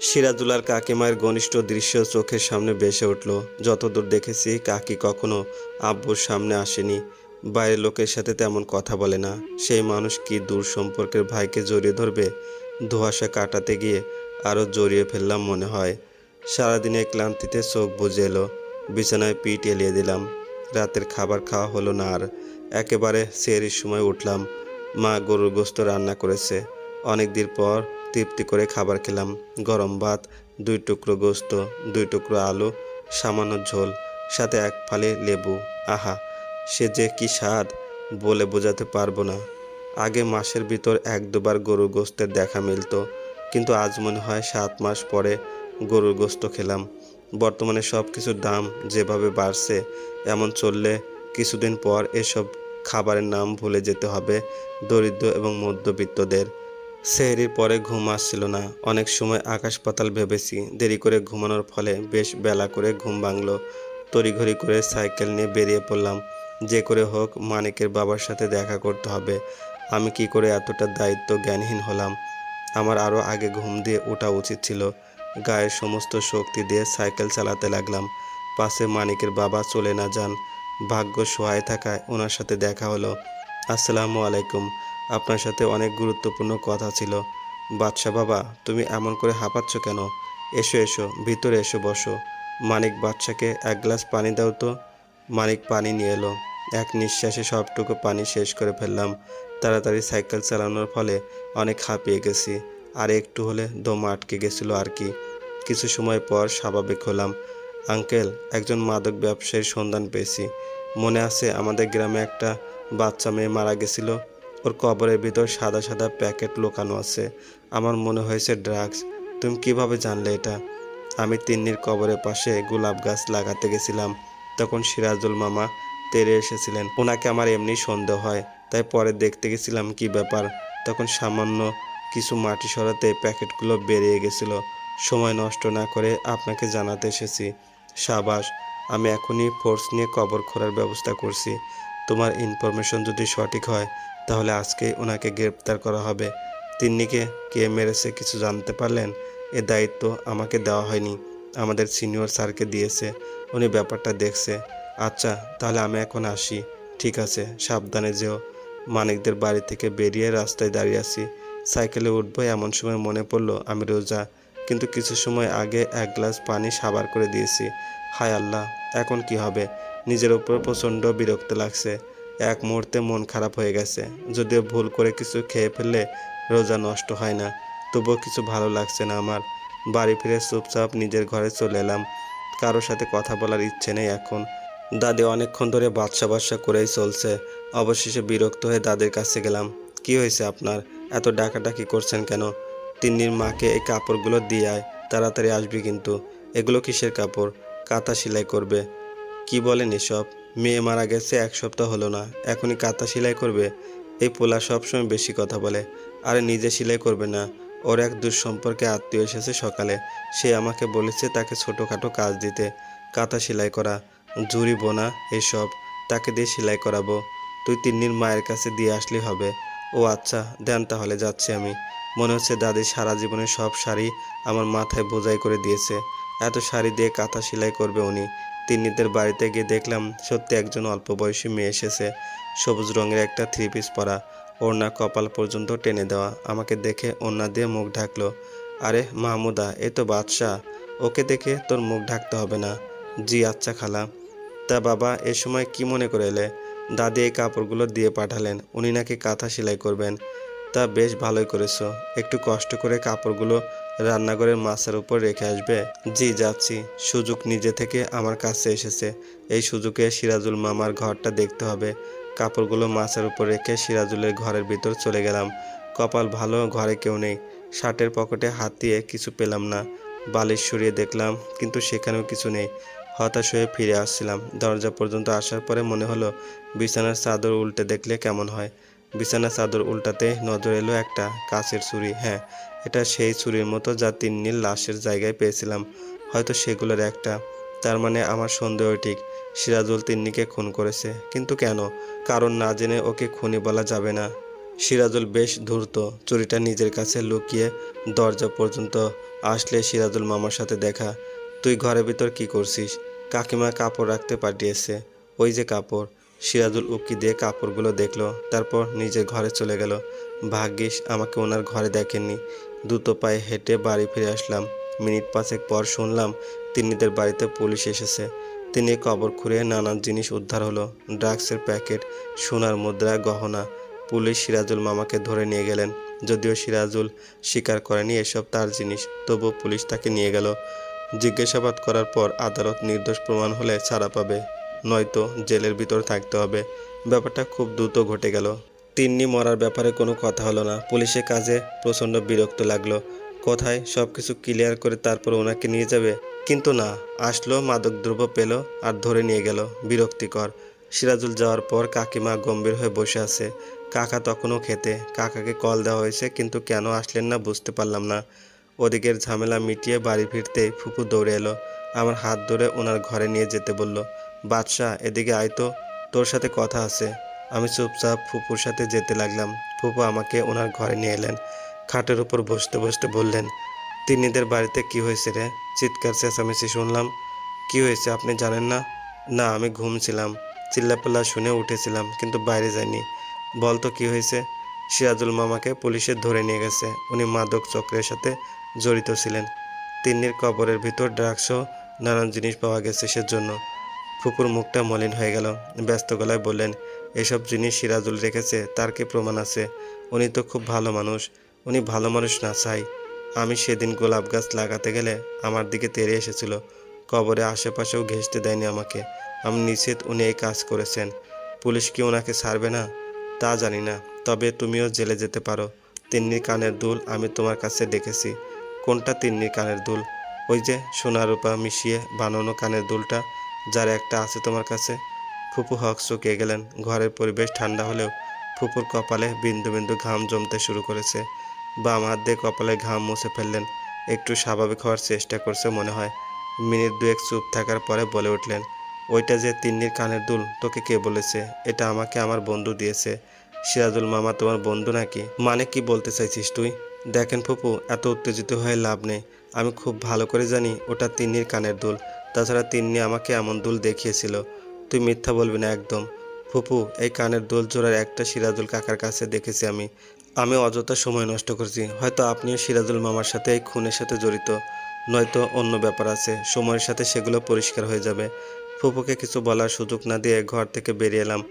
সিরাজুলার কাকিমায়ের ঘনিষ্ঠ দৃশ্য চোখের সামনে বেসে উঠল। যতদূর দেখেছি, কাকি কখনো আব্বুর সামনে আসেনি। বাইরের লোকের সাথে তেমন কথা বলে না। সেই মানুষ কি দূর সম্পর্কের ভাইকে জড়িয়ে ধরবে? ধোঁয়াশা কাটাতে গিয়ে আরও জড়িয়ে ফেললাম মনে হয়। সারাদিনের ক্লান্তিতে চোখ বুঝে এলো। বিছানায় পিঠ এলিয়ে দিলাম। রাতের খাবার খাওয়া হলো না আর। একেবারে সেরির সময় উঠলাম। মা গরুর গোস্ত রান্না করেছে। অনেক দিন পর তৃপ্তি করে খাবার খেলাম। গরম ভাত, দুই টুকরো গোস্ত, দুই টুকরো আলু, সামান্য ঝোল, সাথে এক ফালি লেবু। আহা, সে যে কি স্বাদ, বলে বোঝাতে পারব না। আগে মাসের ভিতর এক দুবার গরুর গোস্তের দেখা মিলতো, কিন্তু আজ মনে হয় সাত মাস পরে গরুর গোস্ত খেলাম। বর্তমানে সব কিছুর দাম যেভাবে বাড়ছে, এমন চললে কিছুদিন পর এসব খাবারের নাম ভুলে যেতে হবে দরিদ্র এবং মধ্যবিত্তদের। সেহরির পরে ঘুম আসছিল না। অনেক সময় আকাশ পাতাল ভেবেছি, দেরি করে ঘুমানোর ফলে বেশ বেলা করে ঘুম ভাঙলো। তড়িঘড়ি করে সাইকেল নিয়ে বেরিয়ে পড়লাম। যে করে হোক মানিকের বাবার সাথে দেখা করতে হবে। আমি কি করে এতটা দায়িত্ব জ্ঞানহীন হলাম? আমার আরও আগে ঘুম দিয়ে ওঠা উচিত ছিল। গায়ের সমস্ত শক্তি দিয়ে সাইকেল চালাতে লাগলাম। পাশে মানিকের বাবা চলে না যান। ভাগ্য সহায় থাকায় ওনার সাথে দেখা হলো। আসসালামু আলাইকুম। আপনার সাথে অনেক গুরুত্বপূর্ণ কথা ছিল। বাদশা বাবা, তুমি এমন করে হাঁপাচ্ছ কেন? এসো এসো, ভিতরে এসো, বসো। মানিক বাদশাকে এক গ্লাস পানি দাও তো। মানিক পানি নিয়ে এলো। এক নিঃশ্বাসে সবটুকু পানি শেষ করে ফেললাম। তাড়াতাড়ি সাইকেল চালানোর ফলে অনেক হাঁপিয়ে গেছি। আর একটু হলে দম আটকে গেছিল আর কি। কিছু সময় পর স্বাভাবিক হলাম। আঙ্কেল, একজন মাদক ব্যবসায়ীর সন্ধান পেয়েছি। মনে আছে আমাদের গ্রামে একটা বাচ্চা মেয়ে মারা গেছিল? ওর কবরের ভিতর সাদা সাদা প্যাকেট লোকানো আছে। আমার মনে হয়েছে, ড্রাগস, তুমি কীভাবে জানলে এটা? আমি তিন্নির কবরের পাশে গোলাপ গাছ লাগাতে গেছিলাম। তখন সিরাজুল মামা তেরে এসেছিলেন। ওনাকে আমার এমনি সন্দেহ হয়, তাই পরে দেখতে গেছিলাম কি ব্যাপার। তখন সামান্য কিছু মাটি সরাতে প্যাকেটগুলো বেরিয়ে গেছিল। সময় নষ্ট না করে আপনাকে জানাতে এসেছি। সাবাস, আমি এখনই ফোর্স নিয়ে কবর খোঁড়ার ব্যবস্থা করছি। তোমার ইনফরমেশন যদি সঠিক হয়, তাহলে আজকেই ওনাকে গ্রেপ্তার করা হবে। তিন্নিকে কে মেরেছে কিছু জানতে পারলেন? এ দায়িত্ব আমাকে দেওয়া হয়নি। আমাদের সিনিয়র স্যারকে দিয়েছে। উনি ব্যাপারটা দেখছে। আচ্ছা তাহলে আমি এখন আসি। ঠিক আছে, সাবধানে যেও। মানিকদের বাড়ি থেকে বেরিয়ে রাস্তায় দাঁড়িয়ে আছি। সাইকেলে উঠবো এমন সময় মনে পড়ল আমি রোজা। কিন্তু কিছু সময় আগে এক গ্লাস পানি সাবার করে দিয়েছি। হায় আল্লাহ, এখন কি হবে? নিজের উপর প্রচণ্ড বিরক্ত লাগছে। এক মুহূর্তে মন খারাপ হয়ে গেছে। যদিও ভুল করে কিছু খেয়ে ফেললে রোজা নষ্ট হয় না, তবুও কিছু ভালো লাগছে না আমার। বাড়ি ফিরে চুপচাপ নিজের ঘরে চলে এলাম। কারোর সাথে কথা বলার ইচ্ছে নেই এখন। দাদি অনেকক্ষণ ধরে বাদশা বাদশা করেই চলছে। অবশেষে বিরক্ত হয়ে দাদির কাছে গেলাম। কি হয়েছে আপনার? এত ডাকাডাকি করছেন কেন? তিন্নির মাকে এই কাপড়গুলো দিয়ে আয়, তাড়াতাড়ি আসবি কিন্তু। এগুলো কিসের কাপড়? কাঁথা সেলাই করবে। কি বলেন এসব? মেয়ে মারা গেছে, এক সপ্তাহ হলো না। এখনই কাঁথা সেলাই করবে। এই পোলা সবসময় বেশি কথা বলে। আরে নিজে সেলাই করবে না। ওর এক দুঃসম্পর্কে আত্মীয় এসেছে সকালে। সে আমাকে বলেছে তাকে ছোটোখাটো কাজ দিতে। কাঁথা সেলাই করা। জুড়ি বোনা, এসব। তাকে দিয়ে সেলাই করাবো। তুই তিন্নির মায়ের কাছে দিয়ে আসলেই হবে। ও আচ্ছা দেন তাহলে যাচ্ছি আমি। মনে হচ্ছে দাদি সারা জীবনের সব শাড়ি আমার মাথায় বোঝাই করে দিয়েছে। এত শাড়ি দিয়ে কাঁথা সেলাই করবে উনি। তিন্নিদের বাড়িতে গিয়ে দেখলাম সত্যি একজন অল্প বয়সী মেয়ে এসেছে। সবুজ রঙের একটা থ্রি পিস পরা। ওড়না কপাল পর্যন্ত টেনে দেওয়া। আমাকে দেখে ওড়না দিয়ে মুখ ঢাকলো। আরে মাহমুদা, এ তো বাদশাহ। ওকে দেখে তোর মুখ ঢাকতে হবে না। জি আচ্ছা খালা। তা বাবা, এ সময় কি মনে করে এলে? দাদি এই কাপড়গুলো দিয়ে পাঠালেন। উনি নাকি কাঁথা সেলাই করবেন। তা বেশ ভালোই করেছ। একটু কষ্ট করে কাপড়গুলো রান্নাঘরের মাছের উপর রেখে আসবে। জি, যাচ্ছি। সুযোগ নিজে থেকে আমার কাছে এসেছে। এই সুযোগে সিরাজুল মামার ঘরটা দেখতে হবে। কাপড়গুলো মাছের উপর রেখে সিরাজুলের ঘরের ভিতর চলে গেলাম। কপাল ভালো, ঘরে কেউ নেই। শার্টের পকেটে হাত দিয়ে কিছু পেলাম না। বালিশ সরিয়ে দেখলাম, কিন্তু সেখানেও কিছু নেই। হতাশ হয়ে ফিরে আসছিলাম। দরজা পর্যন্ত আসার পরে মনে হলো, বিছানার চাদর উল্টে দেখলে কেমন হয়। বিছানার চাদর উল্টাতে নজর এলো একটা কাচের ছুরি হ্যাঁ। এটা সেই ছুরির মতো যা তিন তিন্নির লাশের জায়গায় পেয়েছিলাম। হয়তো সেগুলোর একটা। তার মানে আমার সন্দেহ ঠিক। সিরাজুল তিন্নিকে খুন করেছে। কিন্তু কেন? কারণ না জেনে ওকে খুনি বলা যাবে না। সিরাজুল বেশ ধূর্ত। চুরিটা নিজের কাছে লুকিয়ে দরজা পর্যন্ত আসলে সিরাজুল মামার সাথে দেখা। তুই ঘরের ভিতর কি করছিস? কাকিমা কাপড় রাখতে পাঠিয়েছে। ওই যে কাপড়। সিরাজুল উকি দিয়ে কাপড়গুলো দেখল। তারপর নিজের ঘরে চলে গেল। ভাগ্যিস আমাকে ওনার ঘরে দেখেননি। দ্রুত পায়ে হেঁটে বাড়ি ফিরে আসলাম। মিনিট পাঁচেক পর শুনলাম তিন্নিদের বাড়িতে পুলিশ এসেছে। তিনি কবর খুঁড়ে নানান জিনিস উদ্ধার হলো। ড্রাগসের প্যাকেট, সোনার মুদ্রা, গহনা। পুলিশ সিরাজুল মামাকে ধরে নিয়ে গেলেন। যদিও সিরাজুল স্বীকার করেনি এসব তার জিনিস তবুও পুলিশ তাকে নিয়ে গেল। জিজ্ঞাসাবাদ করার পর আদালত নির্দোষ প্রমাণ হলে ছাড়া পাবে। নয়তো জেলের ভিতর থাকতে হবে। ব্যাপারটা খুব দ্রুত ঘটে গেল। তিন্নি মরার ব্যাপারে কোনো কথা হলো না। পুলিশের কাজে প্রচণ্ড বিরক্ত লাগল। কোথায় সব কিছু ক্লিয়ার করে তারপর ওনাকে নিয়ে যাবে? কিন্তু না, আসলো মাদকদ্রব্য পেল আর ধরে নিয়ে গেল। বিরক্তিকর। সিরাজুল যাওয়ার পর কাকিমা গম্ভীর হয়ে বসে আছে। কাকা তখনও খেতে। কাকাকে কল দেওয়া হয়েছে, কিন্তু কেন আসলেন না বুঝতে পারলাম না। ওদিকের ঝামেলা মিটিয়ে বাড়ি ফিরতে ফুপু দৌড়ে এলো। আমার হাত ধরে ওনার ঘরে নিয়ে যেতে বলল, বাদশাহ, এদিকে আয় তো। তোর সাথে কথা আছে। আমি চুপচাপ ফুপুর সাথে যেতে লাগলাম। ফুপু আমাকে ওনার ঘরে নিয়ে এলেন। খাটের উপর বসতে বসতে বললেন, তিন্নিদের বাড়িতে কি হয়েছে রে? চিৎকার, চেঁচামেচি শুনলাম। কি হয়েছে আপনি জানেন না? না, আমি ঘুমছিলাম চিল্লাপাল্লা শুনে উঠেছিলাম, কিন্তু বাইরে যাইনি। বল তো কি হয়েছে? সিরাজুল মামাকে পুলিশে ধরে নিয়ে গেছে। উনি মাদক চক্রের সাথে জড়িত ছিলেন। তিন্নির কবরের ভিতর ড্রাগসহ নানান জিনিস পাওয়া গেছে সেজন্য। ফুপুর মুখটা মলিন হয়ে গেল। ব্যস্ত গলায় বললেন এসব জিনিস সিরাজুল রেখেছে, তার কি প্রমাণ আছে? উনি তো খুব ভালো মানুষ, উনি ভালো মানুষ না চাই আমি সেদিন গোলাপ গাছ লাগাতে গেলে আমার দিকে তেড়ে এসেছিল, কবরে আশেপাশেও ঘেঁষতে দেয়নি আমাকে। আমি নিশ্চিত উনি এই কাজ করেছেন। পুলিশ কি ওনাকে ছাড়বে না? তা জানি না, তবে তুমিও জেলে যেতে পারো। তিন্নির কানের দুল আমি তোমার কাছে দেখেছি। কোনটা তিন্নির কানের দুল? ওই যে সোনা রূপা মিশিয়ে বানানো কানের দুলটা, যার একটা আছে তোমার কাছে? ফুপু হক চুকিয়ে গেলেন। ঘরের পরিবেশ ঠান্ডা হলেও ফুপুর কপালে বিন্দু বিন্দু ঘাম জমতে শুরু করেছে। বাম হাত দিয়ে কপালে ঘাম মুছে ফেললেন। একটু স্বাভাবিক হওয়ার চেষ্টা করছে মনে হয়। মিনিট দুয়েক চুপ থাকার পরে বলে উঠলেন, ওইটা যে তিন্নির কানের দুল, তোকে কে বলেছে? এটা আমাকে আমার বন্ধু দিয়েছে। সিরাজুল মামা তোমার বন্ধু নাকি? মানে কি বলতে চাইছিস তুই? দেখেন ফুপু, এত উত্তেজিত হয়ে লাভ নেই। আমি খুব ভালো করে জানি ওটা তিন্নির কানের দুল। তাছাড়া তিন্নি আমাকে এমন দুল দেখিয়েছিল। তুই মিথ্যা বলবি না একদম। ফুপু, এই কানের দোল জোড়ার একটা সিরাজুল কাকার কাছে দেখেছি আমি। আমি অযথা সময় নষ্ট করছি। হয়তো আপনিও সিরাজুল মামার সাথে এই খুনের সাথে জড়িত। নয়তো অন্য ব্যাপার আছে। সময়ের সাথে সেগুলো পরিষ্কার হয়ে যাবে। ফুপুকে কিছু বলার সুযোগ না দিয়ে ঘর থেকে বেরিয়ে এলাম।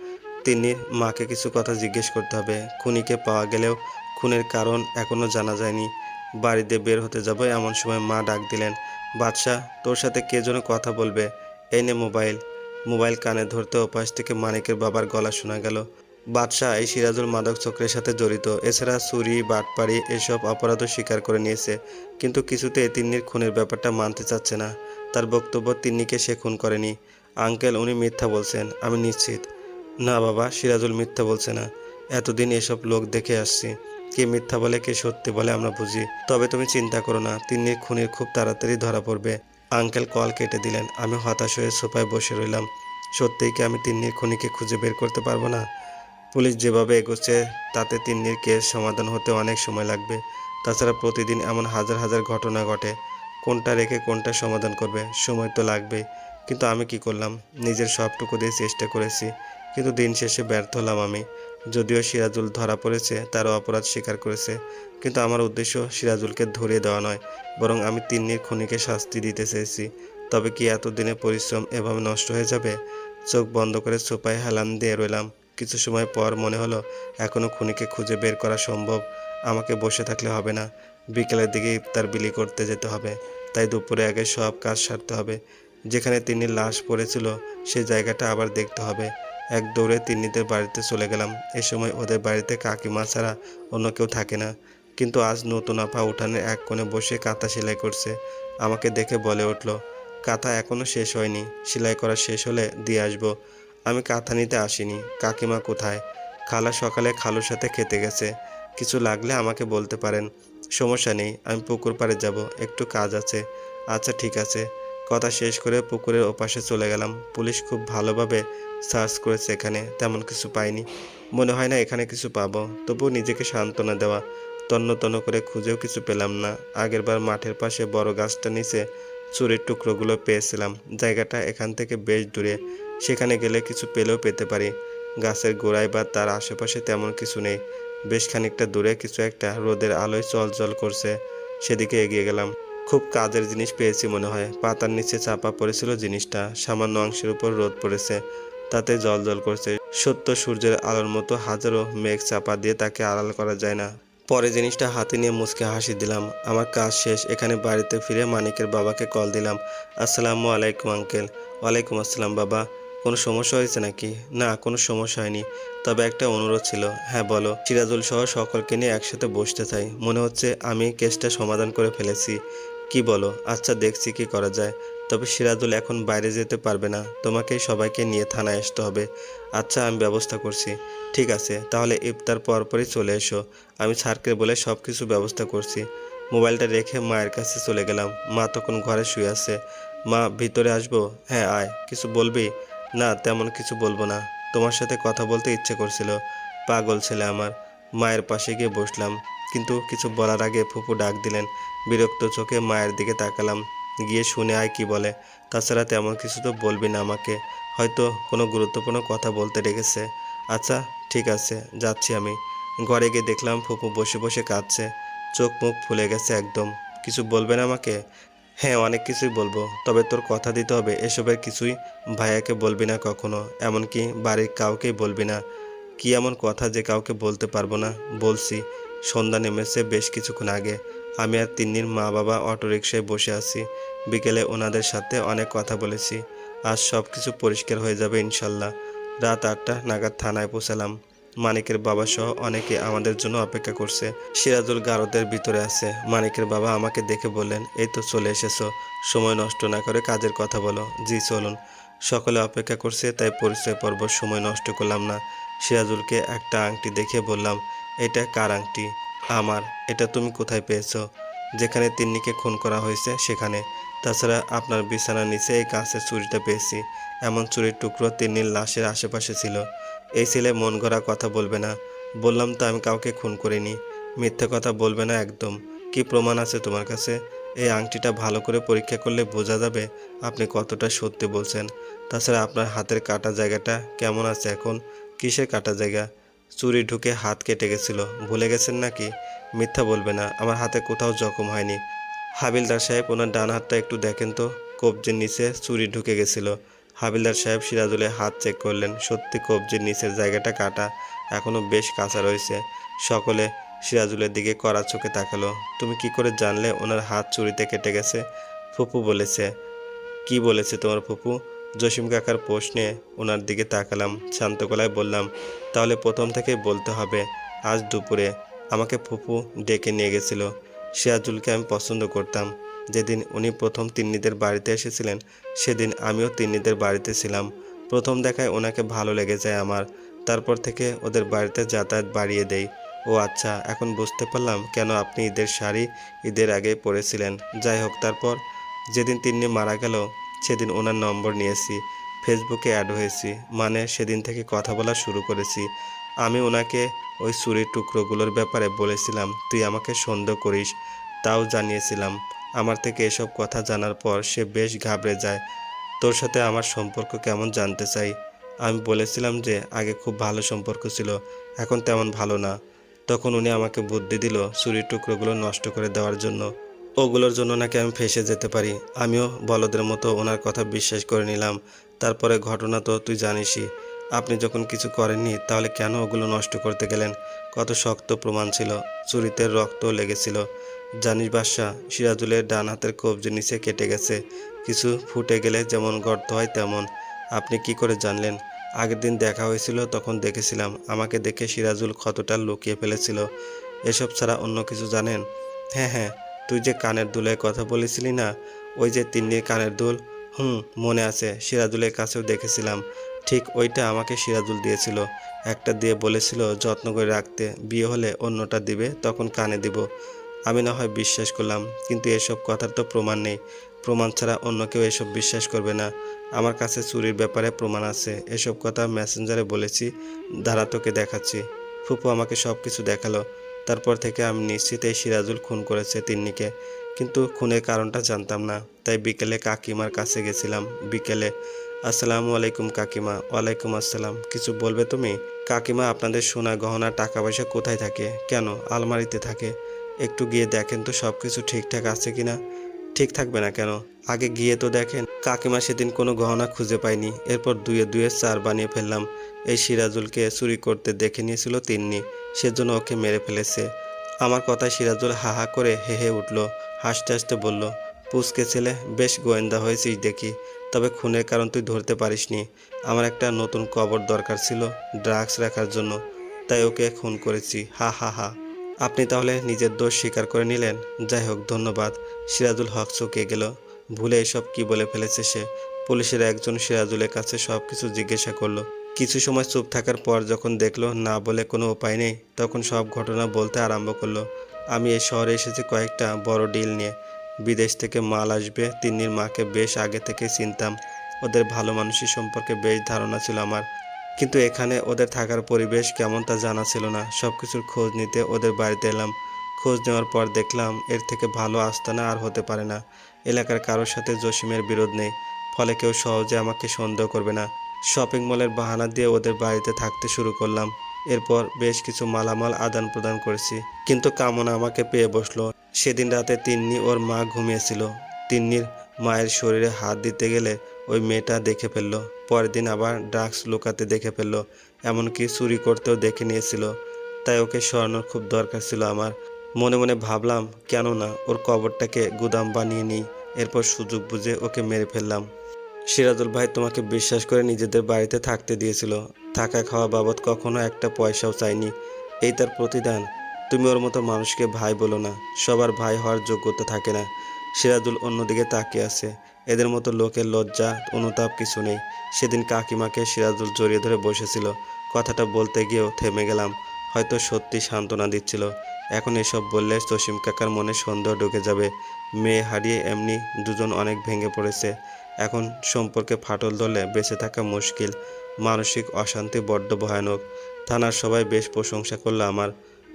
তিনি মাকে কিছু কথা জিজ্ঞেস করতে হবে। খুনিকে পাওয়া গেলেও খুনের কারণ এখনও জানা যায়নি। বাড়িতে বের হতে যাব এমন সময় মা ডাক দিলেন, বাদশাহ, তোর সাথে কে যেন কথা বলবে? এই মোবাইল। মোবাইল কানে ধরতে ওপাশ থেকে মানিকের বাবার গলা শোনা গেল। বাদশাহ এই সিরাজুল মাদক চক্রের সাথে জড়িত। এছাড়া চুরি, বাটপাড়ি এসব অপরাধও স্বীকার করে নিয়েছে। কিন্তু কিছুতে তিন্নির খুনের ব্যাপারটা মানতে চাচ্ছে না। তার বক্তব্য তিন্নিকে সে খুন করেনি। আঙ্কেল, উনি মিথ্যা বলছেন। আমি নিশ্চিত। না বাবা, সিরাজুল মিথ্যা বলছে না। এতদিন এসব লোক দেখে আসছি। কে মিথ্যা বলে, কে সত্যি বলে আমরা বুঝি। তবে তুমি চিন্তা করো না, তিন্নির খুনির খুব তাড়াতাড়ি ধরা পড়বে। আঙ্কেল কল কেটে দিলেন। আমি হতাশ হয়ে সোফায় বসে রইলাম। সত্যিই কি আমি তিন্নির খুনিকে খুঁজে বের করতে পারব না? পুলিশ যেভাবে এগোচ্ছে, তাতে তিন্নির কেস সমাধান হতে অনেক সময় লাগবে। তাছাড়া প্রতিদিন এমন হাজার হাজার ঘটনা ঘটে। কোনটা রেখে কোনটা সমাধান করবে, সময় তো লাগবেই। কিন্তু আমি কি করলাম? নিজের সবটুকু দিয়ে চেষ্টা করেছি। কিন্তু দিন শেষে ব্যর্থ হলাম আমি। যদিও সিরাজুল ধরা পড়েছে, তারও অপরাধ স্বীকার করেছে। কিন্তু আমার উদ্দেশ্য সিরাজুলকে ধরিয়ে দেওয়া নয়, বরং আমি তিন্নির খুনিকে শাস্তি দিতে চেয়েছি। তবে কি এতদিনের পরিশ্রম এভাবে নষ্ট হয়ে যাবে? চোখ বন্ধ করে সোপায় হেলান দিয়ে রইলাম। কিছু সময় পর মনে হলো এখনও খুনিকে খুঁজে বের করা সম্ভব। আমাকে বসে থাকলে হবে না। বিকেলের দিকে ইফতার বিলি করতে যেতে হবে। তাই দুপুরে আগে সব কাজ সারতে হবে। যেখানে তিনি লাশ পড়েছিল সেই জায়গাটা আবার দেখতে হবে। এক দৌড়ে তিন্নিদের বাড়িতে চলে গেলাম। এ সময় ওদের বাড়িতে কাকিমা ছাড়া অন্য কেউ থাকে না। কিন্তু আজ নতুন আপা উঠানের এক কোণে বসে কাঁথা সেলাই করছে। আমাকে দেখে বলে উঠল, কাঁথা এখনও শেষ হয়নি। সেলাই করা শেষ হলে দিয়ে আসব। আমি কাঁথা নিতে আসিনি। কাকিমা কোথায়? খালা সকালে খালুর সাথে খেতে গেছে। কিছু লাগলে আমাকে বলতে পারেন। সমস্যা নেই, আমি পুকুর পাড়ে যাব। একটু কাজ আছে। আচ্ছা ঠিক আছে। কথা শেষ করে পুকুরের ওপাশে চলে গেলাম। পুলিশ খুব ভালোভাবে সার্চ করেছে এখানে, তেমন কিছু পাইনি। মনে হয় না এখানে কিছু পাবো। তবুও নিজেকে সান্ত্বনা দেওয়া। তন্ন তন্ন করে খুঁজেও কিছু পেলাম না। আগেরবার মাঠের পাশে বড় গাছটা নিচে চুরির টুকরোগুলো পেয়েছিলাম। জায়গাটা এখান থেকে বেশ দূরে। সেখানে গেলে কিছু পেলেও পেতে পারি। গাছের গোড়ায় বা তার আশেপাশে তেমন কিছু নেই। বেশ খানিকটা দূরে কিছু একটা রোদের আলোয় চলচল করছে। সেদিকে এগিয়ে গেলাম। খুব কাজের জিনিস পেয়েছি মনে হয়। পাতার নিচে চাপা পড়েছিল জিনিসটা, সামান্য অংশের উপর রোদ পড়েছে, তাতে জল জল করছে। সত্য, সূর্যের আলোর মতো হাজারো মেঘ চাপা দিয়ে তাকে আড়াল করা যায় না। পরে জিনিসটা হাতে নিয়ে মুচকে হাসি দিলাম। আমার কাজ শেষ, এখানে বাড়িতে ফিরে মানিকের বাবাকে কল দিলাম। আসসালামু আলাইকুম, আঙ্কেল। ওয়ালাইকুম আসসালাম, বাবা। কোনো সমস্যা হয়েছে নাকি? না, কোনো সমস্যা হয়নি। তবে একটা অনুরোধ ছিল। হ্যাঁ বলো। সিরাজুল সহ সকলকে নিয়ে একসাথে বসতে চাই। মনে হচ্ছে আমি কেসটা সমাধান করে ফেলেছি। কি বলো? আচ্ছা দেখছি কি করা যায়। তবে সিরাজুল এখন বাইরে যেতে পারবে না। তোমাকেই সবাইকে নিয়ে থানায় আসতে হবে। আচ্ছা আমি ব্যবস্থা করছি। ঠিক আছে, তাহলে ইফতার পরপরই চলে এসো। আমি স্যারকে বলে সব কিছু ব্যবস্থা করছি। মোবাইলটা রেখে মায়ের কাছে চলে গেলাম। মা তখন ঘরে শুয়ে আছে। মা, ভিতরে আসব? হ্যাঁ আয়। কিছু বলবি? না, তেমন কিছু বলব না। তোমার সাথে কথা বলতে ইচ্ছে করছিল। পাগল ছেলে আমার। মায়ের পাশে গিয়ে বসলাম। কিন্তু কিছু বলার আগে ফুপু ডাক দিলেন। বিরক্ত চোখে মায়ের দিকে তাকালাম। গিয়ে শুনে আয় কি বলে। তাছাড়া তেমন কিছু তো বলবি না আমাকে। হয়তো কোনো গুরুত্বপূর্ণ কথা বলতে রেখেছে আচ্ছা ঠিক আছে, যাচ্ছি আমি। ঘরে গিয়ে দেখলাম ফুপু বসে বসে কাঁদছে। চোখ মুখ ফুলে গেছে একদম। কিছু বলবে না আমাকে? হ্যাঁ অনেক কিছুই বলব। তবে তোর কথা দিতে হবে। এসবের কিছুই ভাইয়াকে বলবি না কখনো। এমনকি বাড়ির কাউকেই বলবি না। কি এমন কথা যে কাউকে বলতে পারব না? বলছি। সন্ধ্যা নেমেছে বেশ কিছুক্ষণ আগে। আমি আর তিন্নির মা বাবা অটোরিকশায় বসে আছি। বিকেলে ওনাদের সাথে অনেক কথা বলেছি। আজ সব কিছু পরিষ্কার হয়ে যাবে ইনশাল্লাহ। রাত আটটা নাগাদ থানায় পৌঁছালাম। মানিকের বাবা সহ অনেকে আমাদের জন্য অপেক্ষা করছে। সিরাজুল গারদের ভিতরে আছে। মানিকের বাবা আমাকে দেখে বললেন, এই তো চলে এসেছ। সময় নষ্ট না করে কাজের কথা বলো। জি, চলুন। সকলে অপেক্ষা করছে, তাই পরিচয় পর্ব সময় নষ্ট করলাম না। সিরাজুলকে একটা আংটি দেখে বললাম এটা কার আংটি? আমার। এটা তুমি কোথায় পেয়েছ? যেখানে তিন্নিকে খুন করা হয়েছে, সেখানে। তাছাড়া আপনার বিছানার নিচে এই কাঁচের চুরিটা পেয়েছি। এমন চুরির টুকরো তিন্নির লাশের আশেপাশে ছিল। এই ছেলে মন গড়া কথা বলবে না। বললাম তো আমি কাউকে খুন করিনি। মিথ্যে কথা বলবে না একদম। কি প্রমাণ আছে তোমার কাছে? এই আংটিটা ভালো করে পরীক্ষা করলে বোঝা যাবে আপনি কতটা সত্যি বলছেন। তাছাড়া আপনার হাতের কাটা জায়গাটা কেমন আছে এখন? কিসের কাটা জায়গা? চুরি ঢুকে হাত কেটে গেছিল। ভুলে গেছেন নাকি? মিথ্যা বলবে না, আমার হাতে কোথাও জখম হয়নি। হাবিলদার সাহেব, ওনার ডান হাতটা একটু দেখেন তো। কবজির নিচে চুরি ঢুকে গেছিল। হাবিলদার সাহেব সিরাজুলের হাত চেক করলেন। সত্যি কবজির নিচের জায়গাটা কাটা এখনও বেশ কাঁচা রয়েছে। সকলে সিরাজুলের দিকে কড়া চোখে তাকালো। তুমি কি করে জানলে ওনার হাত চুরিতে কেটে গেছে? ফুপু বলেছে। কি বলেছে তোমার ফুপু? জসিম কাকার প্রশ্নে ওনার দিকে তাকালাম, শান্ত গলায় বললাম, তাহলে প্রথম থেকেই বলতে হবে, আজ দুপুরে আমাকে ফুপু ডেকে নিয়ে গেছিল। সিরাজুলকে আমি পছন্দ করতাম। যেদিন উনি প্রথম তিন্নিদের বাড়িতে এসেছিলেন, সেদিন আমিও তিন্নিদের বাড়িতে ছিলাম। প্রথম দেখায় ওনাকে ভালো লেগে যায় আমার। তারপর থেকে ওদের বাড়িতে যাতায়াত বাড়িয়ে দেই। ও আচ্ছা এখন বুঝতে পারলাম কেন আপনি ঈদের শাড়ি ঈদের আগে পরেছিলেন। যাই হোক, তারপর যেদিন তিন্নি মারা গেল সেদিন ওনার নম্বর নিয়েছি, ফেসবুকে অ্যাড হয়েছি মানে সেদিন থেকে কথা বলা শুরু করেছি। আমি ওনাকে ওই চুরির টুকরোগুলোর ব্যাপারে বলেছিলাম, তুই আমাকে সন্দেহ করিস। তাও জানিয়েছিলাম। আমার থেকে এসব কথা জানার পর সে বেশ ঘাবড়ে যায়, তোর সাথে আমার সম্পর্ক কেমন জানতে চাই? আমি বলেছিলাম যে, আগে খুব ভালো সম্পর্ক ছিল, এখন তেমন ভালো না। তখন উনি আমাকে বুদ্ধি দিল চুরির টুকরোগুলো নষ্ট করে দেওয়ার জন্য। ওগুলোর জন্য নাকি আমি ফেসে যেতে পারি? আমিও বলদের মতো ওনার কথা বিশ্বাস করে নিলাম। তারপরে ঘটনা তো তুই জানিসই। আপনি যখন কিছু করেননি, তাহলে কেন ওগুলো নষ্ট করতে গেলেন? কত শক্ত প্রমাণ ছিল। চুরিতে রক্ত লেগেছিল। জানিস বাদশা, সিরাজুলের ডান হাতের কবজি নিচে কেটে গেছে। কিছু ফুটে গেলে যেমন গর্ত হয় তেমন। আপনি কি করে জানলেন? আগের দিন দেখা হয়েছিল, তখন দেখেছিলাম। আমাকে দেখে সিরাজুল ক্ষতটা লুকিয়ে ফেলেছিল। এসব ছাড়া অন্য কিছু জানেন? হ্যাঁ হ্যাঁ। তুই যে কানের দুলের কথা বলেছিলি না, ওই যে তিন্নির কানের দুল? হুম, মনে আছে, সিরাজুলের কাছেও দেখেছিলাম। ঠিক ওইটা আমাকে সিরাজুল দিয়েছিল। একটা দিয়ে বলেছিল যত্ন করে রাখতে, বিয়ে হলে অন্যটা দিবে, তখন কানে দিব। আমি না হয় বিশ্বাস করলাম, কিন্তু এসব কথার তো প্রমাণ নেই। প্রমাণ ছাড়া অন্য কেউ এসব বিশ্বাস করবে না। আমার কাছে চুরির ব্যাপারে প্রমাণ আছে। এসব কথা মেসেঞ্জারে বলেছি, দাঁড়া তোকে দেখাচ্ছি। ফুপু আমাকে সব কিছু দেখাল। তারপর থেকে আমি নিশ্চিত এই সিরাজুল খুন করেছে তিন্নিকে। কিন্তু খুনের কারণটা জানতাম না, তাই বিকেলে কাকিমার কাছে গেছিলাম। বিকেলে, আসসালামু আলাইকুম কাকিমা, ওয়ালাইকুম আসসালাম। কিছু বলবে তুমি? কাকিমা, আপনাদের সোনা গহনা টাকা পয়সা কোথায় থাকে? কেন? আলমারিতে থাকে। একটু গিয়ে দেখেন তো সব কিছু ঠিকঠাক আছে কিনা। ঠিক থাকবে না কেন? আগে গিয়ে তো দেখেন। কাকিমা সেদিন কোনো গহনা খুঁজে পায়নি এরপর দুয়ে দুয়ে চার বানিয়ে ফেললাম। এই সিরাজুলকে চুরি করতে দেখে নিয়েছিল তিন্নি। সেজন্য ওকে মেরে ফেলেছে। আমার কথায় সিরাজুল হা হা করে হে হে উঠল, হাসতে হাসতে বলল, পুচকে ছেলে, বেশ গোয়েন্দা হয়েছিস দেখি। তবে খুনের কারণ তুই ধরতে পারিসনি। আমার একটা নতুন কবর দরকার ছিল ড্রাগস রাখার জন্য। তাই ওকে খুন করেছি। হা হা হা। আপনি তাহলে নিজের দোষ স্বীকার করে নিলেন? যাই হোক, ধন্যবাদ। সিরাজুল হক চুকে গেল। ভুলে এসব কি বলে ফেলেছে সে? পুলিশের একজন সিরাজুলের কাছে সব কিছু জিজ্ঞাসা করল। কিছু সময় চুপ থাকার পর যখন দেখল না বলে কোনো উপায় নেই, তখন সব ঘটনা বলতে আরম্ভ করল। আমি এই শহরে এসেছি কয়েকটা বড় ডিল নিয়ে। বিদেশ থেকে মাল আসবে, তিন্নির মাকে বেশ আগে থেকে চিনতাম। ওদের ভালো মানুষের সম্পর্কে বেশ ধারণা ছিল আমার। কিন্তু এখানে ওদের থাকার পরিবেশ কেমন তা জানা ছিল না। সব কিছুর খোঁজ নিতে ওদের বাড়িতে এলাম। খোঁজ নেওয়ার পর দেখলাম এর থেকে ভালো আস্তানা আর হতে পারে না। এলাকার কারোর সাথে জসিমের বিরোধ নেই, ফলে কেউ সহজে আমাকে সন্দেহ করবে না। শপিং মলের বাহানা দিয়ে ওদের বাড়িতে থাকতে শুরু করলাম। এরপর বেশ কিছু মালামাল আদান প্রদান করেছি। কিন্তু কামনা আমাকে পেয়ে বসল। সেদিন রাতে তিন্নি ওর মা ঘুমিয়েছিল। তিন্নির মায়ের শরীরে হাত দিতে গেলে ওই মেয়েটা দেখে ফেলল। পরের দিন আবার ড্রাগস লুকাতে দেখে ফেলল। এমনকি চুরি করতেও দেখে নিয়েছিল। তাই ওকে সরানোর খুব দরকার ছিল আমার। মনে মনে ভাবলাম কেন না ওর কবরটাকে গুদাম বানিয়ে নিই। এরপর সুযোগ বুঝে ওকে মেরে ফেললাম। সিরাজুল ভাই তোমাকে বিশ্বাস করে নিজেদের বাড়িতে থাকতে দিয়েছিল। থাকা খাওয়া বাবদ কখনো একটা পয়সাও চাইনি এই তার প্রতিদান। তুমি ওর মতো মানুষকে ভাই বলো না। সবার ভাই হওয়ার যোগ্যতা থাকে না। সিরাজুল অন্যদিকে তাকিয়ে আছে। এদের মতো লোকের লজ্জা, অনুতাপ কিছু নেই। সেদিন কাকিমাকে সিরাজুল জড়িয়ে ধরে বসেছিল। কথাটা বলতে গিয়েও থেমে গেলাম। হয়তো সত্যি সান্ত্বনা দিচ্ছিল। এখন এসব বললে জসিম কাকার মনে সন্দেহ ঢুকে যাবে। মেয়ে হারিয়ে এমনি দুজন অনেক ভেঙে পড়েছে। এখন সম্পর্কে ফাটল ধরলে বেঁচে থাকা মুশকিল, মানসিক অশান্তি বড্ড ভয়ানক। থানার সবাই বেশ প্রশংসা করল আমার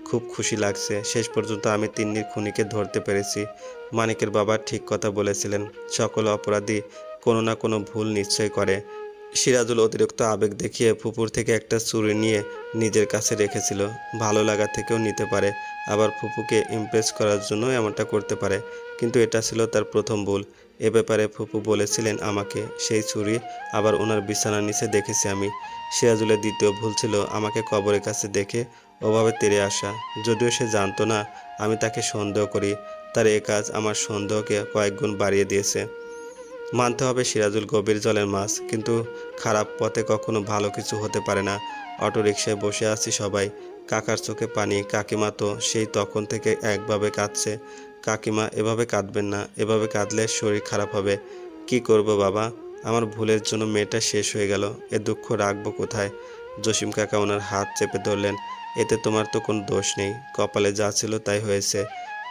খুব খুশি লাগছে। শেষ পর্যন্ত আমি তিন্নির খুনিকে ধরতে পেরেছি। মানিকের বাবা ঠিক কথা বলেছিলেন। সকল অপরাধী কোনো না কোনো ভুল নিশ্চয় করে। সিরাজুল অতিরিক্ত আবেগ দেখিয়ে ফুপুর থেকে একটা চুরি নিয়ে নিজের কাছে রেখেছিল। ভালো লাগা থেকেও নিতে পারে। আবার ফুপুকে ইমপ্রেস করার জন্য এমনটা করতে পারে। কিন্তু এটা ছিল তার প্রথম ভুল। এ ব্যাপারে ফুপু বলেছিলেন আমাকে, সেই ছুরি আবার ওনার বিছানার নিচে দেখেছি আমি। সিরাজুলের দ্বিতীয় ভুল ছিল আমাকে কবরের কাছে দেখে ওভাবে তেড়ে আসা। যদিও সে জানতো না, আমি তাকে সন্দেহ করি। তার এ কাজ আমার সন্দেহকে কয়েকগুণ বাড়িয়ে দিয়েছে। মানতে হবে সিরাজুল গভীর জলের মাছ, কিন্তু খারাপ পথে কখনো ভালো কিছু হতে পারে না। অটো রিক্সায় বসে আছি সবাই। কাকার চোখে পানি, কাকিমা তো সেই তখন থেকে একভাবে কাঁদছে। কাকিমা, এভাবে কাঁদবেন না, এভাবে কাঁদলে শরীর খারাপ হবে। কি করব বাবা? আমার ভুলের জন্য মেয়েটা শেষ হয়ে গেল, এ দুঃখ রাখব কোথায়? জসিম কাকা ওনার হাত চেপে ধরলেন, এতে তোমার তো কোনো দোষ নেই, কপালে যা ছিল তাই হয়েছে।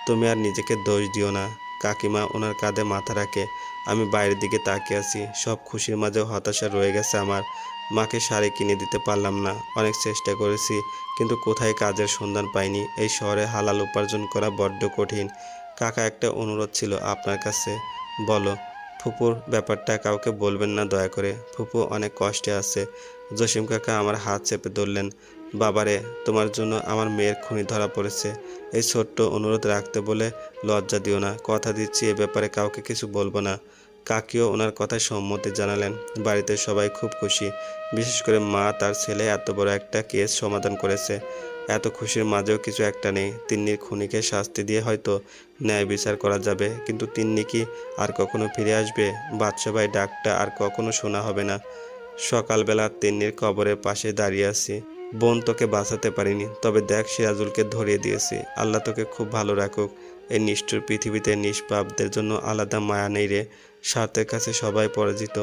তুমি আর নিজেকে দোষ দিও না। কাকিমা ওনার কাঁধে মাথা রাখে, আমি বাইরের দিকে তাকিয়ে আছি, সব খুশির মাঝেও হতাশা রয়ে গেছে আমার। মাকে শাড়ি কিনে দিতে পারলাম না, অনেক চেষ্টা করেছি, কিন্তু কোথায় কাজের সন্ধান পাইনি। এই শহরে হালাল উপার্জন করা বড্ড কঠিন। কাকা একটা অনুরোধ ছিল আপনার কাছে। বলো, ফুপুর ব্যাপারটা কাউকে বলবেন না দয়া করে। ফুপু অনেক কষ্টে আছে। জসিম কাকা আমার হাত চেপে ধরলেন। বাবারে, তোমার জন্য আমার মেয়ের খুনি ধরা পড়েছে। এই ছোট্ট অনুরোধ রাখতে বলে লজ্জা দিও না। কথা দিচ্ছি, এ ব্যাপারে কাউকে কিছু বলব না। কাকিও ওনার কথায় সম্মতি জানালেন। বাড়িতে সবাই খুব খুশি। বিশেষ করে মা তার ছেলে এত বড় একটা কেস সমাধান করেছে। এত খুশির মাঝেও কিছু একটা নেই। তিন্নির খুনিকে শাস্তি দিয়ে হয়তো ন্যায় বিচার করা যাবে, কিন্তু তিন্নি কি আর কখনো ফিরে আসবে? বাদশাবাই ডাকটা আর কখনো শোনা হবে না। সকালবেলা তিন্নির কবরের পাশে দাঁড়িয়ে আছি। বোন তোকে বাঁচাতে পারিনি, তবে দেখ সিরাজুলকে ধরিয়ে দিয়েছি। আল্লাহ তোকে খুব ভালো রাখুক। এই নিষ্ঠুর পৃথিবীতে নিষ্পাপদের জন্য আলাদা মায়া নেই রে। স্বার্থের কাছে সবাই পরাজিত।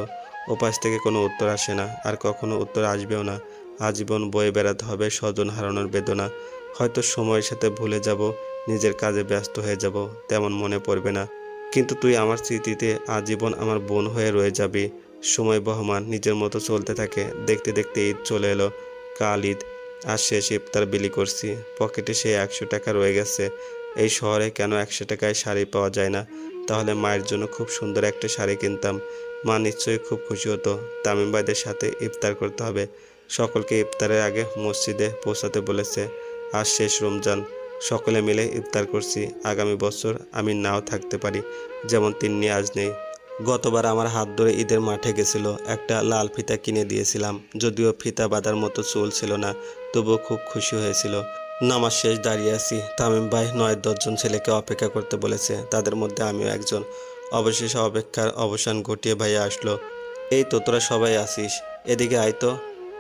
ওপাশ থেকে কোনো উত্তর আসে না, আর কখনো উত্তর আসবেও না। আজীবন বয়ে বেড়াতে হবে, স্বজন হারানোর বেদনা। হয়তো সময়ের সাথে ভুলে যাব, নিজের কাজে ব্যস্ত হয়ে যাব, তেমন মনে পড়বে না। কিন্তু তুই আমার স্মৃতিতে আজীবন আমার বোন হয়ে রয়ে যাবি। সময় বহমান, নিজের মতো চলতে থাকে। দেখতে দেখতে ঈদ চলে এলো। কাল ঈদ। আর শেষ ইফতার বিলি করছি। পকেটে সেই একশো টাকা রয়ে গেছে। এই শহরে কেন একশো টাকায় শাড়ি পাওয়া যায় না? তাহলে মায়ের জন্য খুব সুন্দর একটা শাড়ি কিনতাম। মা নিশ্চয়ই খুব খুশি হতো। তামিম ভাইদের সাথে ইফতার করতে হবে। সকলকে ইফতারের আগে মসজিদে পৌঁছাতে বলেছে। আর শেষ রমজান। সকলে মিলে ইফতার করছি। আগামী বছর আমি নাও থাকতে পারি, যেমন তিন্নি আজ নেই। গতবার আমার হাত ধরে ঈদের মাঠে গেছিল। একটা লাল ফিতা কিনে দিয়েছিলাম। যদিও ফিতা বাঁধার মতো চুল ছিল না, তবুও খুব খুশি হয়েছিল। নামাজ শেষ দাঁড়িয়ে আছি। তামিম ভাই নয় দশজন ছেলেকে অপেক্ষা করতে বলেছে। তাদের মধ্যে আমিও একজন। অবশেষে অপেক্ষার অবসান ঘটিয়ে ভাইয়া আসলো। এই তো, তোরা সবাই আসিস। এদিকে আয় তো।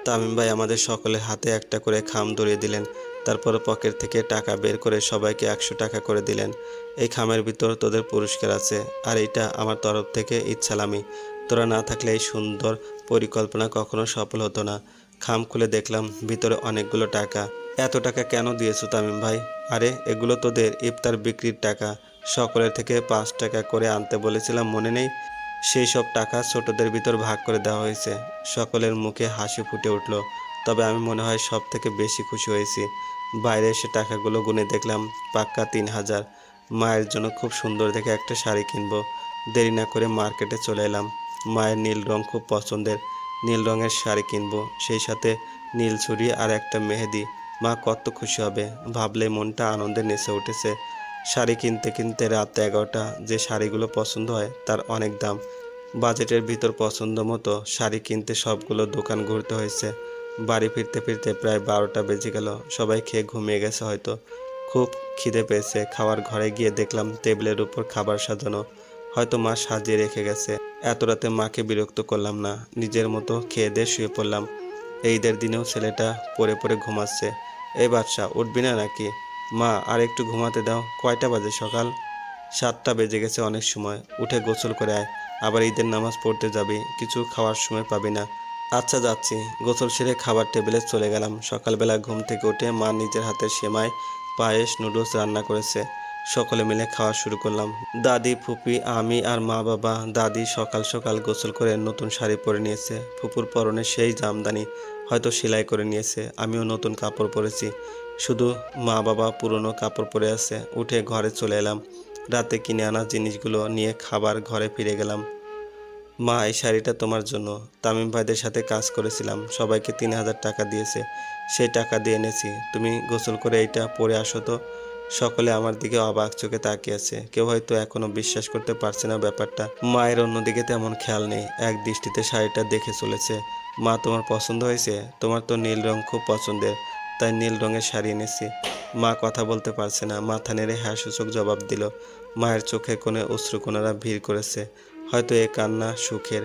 তামিম ভাই আমাদের সকলের হাতে একটা করে খাম ধরিয়ে দিলেন। তারপর পকেট থেকে টাকা বের করে সবাইকে একশো টাকা করে দিলেন। এই খামের ভিতর তোদের পুরস্কার আছে, আর এটা আমার তরফ থেকে ইচ্ছালামি। তোরা না থাকলে এই সুন্দর পরিকল্পনা কখনো সফল হতো না। খাম খুলে দেখলাম, ভিতরে অনেকগুলো টাকা। এত টাকা কেন দিয়েছ তামিম ভাই? আরে, এগুলো তোদের ইফতার বিক্রির টাকা। সকলের থেকে পাঁচ টাকা করে আনতে বলেছিলাম, মনে নেই? সেই সব টাকা ছোটদের ভিতর ভাগ করে দেওয়া হয়েছে। সকলের মুখে হাসি ফুটে উঠল, তবে আমি মনে হয় সব থেকে বেশি খুশি হয়েছি। বাইরে এসে টাকাগুলো গুনে দেখলাম, পাক্কা তিন হাজার। মায়ের জন্য খুব সুন্দর দেখে একটা শাড়ি কিনবো। দেরি না করে মার্কেটে চলে এলাম। মায়ের নীল রং খুব পছন্দের। নীল রঙের শাড়ি কিনবো, সেই সাথে নীল ছুরি আর একটা মেহেদি। মা কত খুশি হবে ভাবলে মনটা আনন্দে নেচে উঠেছে। শাড়ি কিনতে কিনতে রাত এগারোটা, যে শাড়িগুলো পছন্দ হয় তার অনেক দাম। বাজেটের ভিতর পছন্দ মতো শাড়ি কিনতে সবগুলো দোকান ঘুরতে হয়েছে। বাড়ি ফিরতে ফিরতে প্রায় বারোটা বেজে গেল। সবাই খেয়ে ঘুমিয়ে গেছে হয়তো। খুব খিদে পেয়েছে। খাওয়ার ঘরে গিয়ে দেখলাম টেবিলের উপর খাবার সাজানো। হয়তো মা সাজিয়ে রেখে গেছে। এত রাতে মাকে বিরক্ত করলাম না। নিজের মতো খেয়ে দিয়ে শুয়ে পড়লাম। এই ঈদের দিনেও ছেলেটা পরে পরে ঘুমাচ্ছে। এই বাচ্চা উঠবি না নাকি? মা, আর একটু ঘুমাতে দাও। কয়টা বাজে সকাল? সাতটা বেজে গেছে অনেক সময়। উঠে গোসল করে আয়। আবার ঈদের নামাজ পড়তে যাবি। কিছু খাওয়ার সময় পাবি না। আচ্ছা যাচ্ছি। গোসল সেরে খাবার টেবিলে চলে গেলাম। সকালবেলা ঘুম থেকে উঠে মা নিজের হাতের সেমায় পায়েস, নুডলস রান্না করেছে। সকলে মিলে খাওয়া শুরু করলাম। দাদি, ফুপি, আমি আর মা বাবা। দাদি সকাল সকাল গোসল করে নতুন শাড়ি পরে নিয়েছে। ফুপুর পরনে সেই জামদানি হয়তো সেলাই করে নিয়েছে। আমিও নতুন কাপড় পরেছি। শুধু মা বাবা পুরনো কাপড় পরে আছে। উঠে ঘরে চলে এলাম। রাতে কিনে আনা জিনিসগুলো নিয়ে খাবার ঘরে ফিরে গেলাম। মা, এই শাড়িটা তোমার জন্য। তামিম ভাইদের সাথে কাজ করেছিলাম। সবাইকে তিন হাজার টাকা দিয়েছে। সেই টাকা দিয়ে এনেছি। তুমি গোসল করে এইটা পরে আসো তো। সকলে আমার দিকে অবাক চোখে তাকিয়ে আছে। কেউ হয়তো এখনও বিশ্বাস করতে পারছে না ব্যাপারটা। মায়ের অন্যদিকে তেমন খেয়াল নেই। এক দৃষ্টিতে শাড়িটা দেখে চলেছে। মা, তোমার পছন্দ হয়েছে? তোমার তো নীল রং খুব পছন্দের, তাই নীল রঙের শাড়ি এনেছি। মা কথা বলতে পারছে না। মাথা নেড়ে হ্যাঁ সূচক জবাব দিল। মায়ের চোখে কোণে অশ্রুকোনারা ভিড় করেছে। হয়তো এ কান্না, সুখের,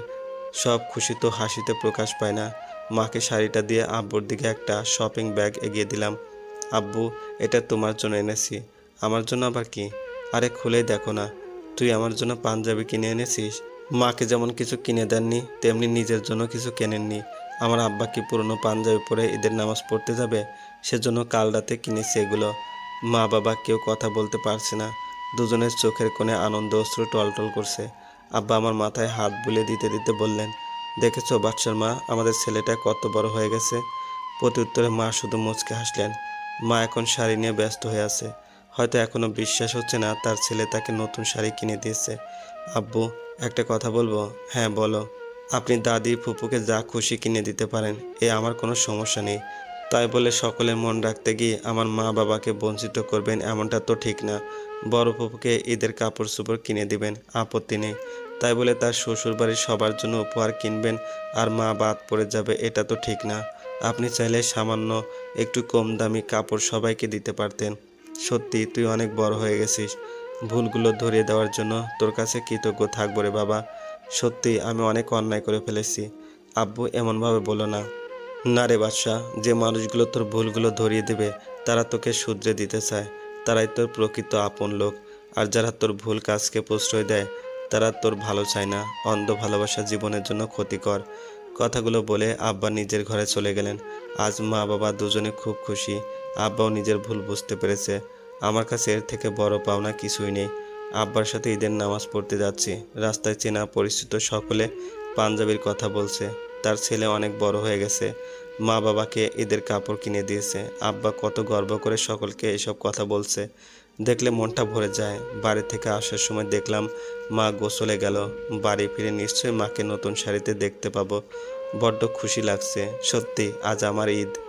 সব খুশি তো হাসিতে প্রকাশ পায় না। মাকে শাড়িটা দিয়ে আব্বুর দিকে একটা শপিং ব্যাগ এগিয়ে দিলাম। আব্বু, এটা তোমার জন্য এনেছি। আমার জন্য আবার কি? আরে খুলেই দেখো না। তুই আমার জন্য পাঞ্জাবি কিনে এনেছিস? মাকে যেমন কিছু কিনে দেননি, তেমনি নিজের জন্য কিছু কেনেননি। আমার আব্বা কি পুরনো পাঞ্জাবি পরে ঈদের নামাজ পড়তে যাবে? সেজন্য কাল রাতে কিনেছি এগুলো। মা বাবা কেউ কথা বলতে পারছে না। দুজনের চোখের কোণে আনন্দ অশ্রু টলটল করছে। আব্বা আমার মাথায় হাত বুলিয়ে দিতে দিতে বললেন, দেখেছ বাচ্চার মা? আমাদের ছেলেটা কত বড় হয়ে গেছে। প্রতি উত্তরে, মা শুধু মুচকে হাসলেন। মা এখন শাড়ি নিয়ে ব্যস্ত হয়ে আছে। হয়তো এখনও বিশ্বাস হচ্ছে না তার ছেলে তাকে নতুন শাড়ি কিনে দিয়েছে। আব্বু, একটা কথা বলব? হ্যাঁ বলো। আপনি দাদি ফুপুকে যা খুশি কিনে দিতে পারেন, এ আমার কোনো সমস্যা নেই। তাই বলে সকলের মন রাখতে গিয়ে আমার মা বাবাকে বঞ্চিত করবেন এমনটা তো ঠিক না। বড় ফুপুকে ঈদের কাপড় চোপড় কিনে দিবেন, আপত্তি নেই। তাই বলে তার শ্বশুর বাড়ির সবার জন্য উপহার কিনবেন আর মা বাদ পড়ে যাবে, এটা তো ঠিক না। আপনি চাইলে সামান্য একটু কম দামি কাপড় সবাইকে দিতে পারতেন। সত্যি, তুই অনেক বড় হয়ে গেছিস। ভুলগুলো ধরিয়ে দেওয়ার জন্য তোর কাছে কৃতজ্ঞ থাকব রে বাবা। সত্যি, আমি অনেক অন্যায় করে ফেলেছি। আব্বু এমনভাবে বলো না। না রে বাদশা যে মানুষগুলো তোর ভুলগুলো ধরিয়ে দেবে, তারা তোকে শুধরে দিতে চায়। তারাই তোর প্রকৃত আপন লোক। আর যারা তোর ভুল কাজকে প্রশ্রয় দেয়, তারা তোর ভালো চায় না। অন্ধ ভালোবাসা জীবনের জন্য ক্ষতিকর। কথাগুলো বলে আব্বা নিজের ঘরে চলে গেলেন। আজ মা বাবা দুজনে খুব খুশি। আব্বাও নিজের ভুল বুঝতে পেরেছে। আমার কাছে এর থেকে বড় পাওনা কিছুই নেই। আব্বার সাথে ঈদের নামাজ পড়তে যাচ্ছি। রাস্তায় চেনা পরিচিত সকলে পাঞ্জাবির কথা বলছে। তার ছেলে অনেক বড় হয়ে গেছে। মা বাবাকে ঈদের কাপড় কিনে দিয়েছে। আব্বা কত গর্ব করে সকলকে এসব কথা বলছে। দেখলে মনটা ভরে যায়। বাড়ি থেকে আসার সময় দেখলাম, মা গোসলে গেল। বাড়ি ফিরে নিশ্চয়ই মাকে নতুন শাড়িতে দেখতে পাবো। বড্ড খুশি লাগছে। সত্যি, আজ আমার ঈদ।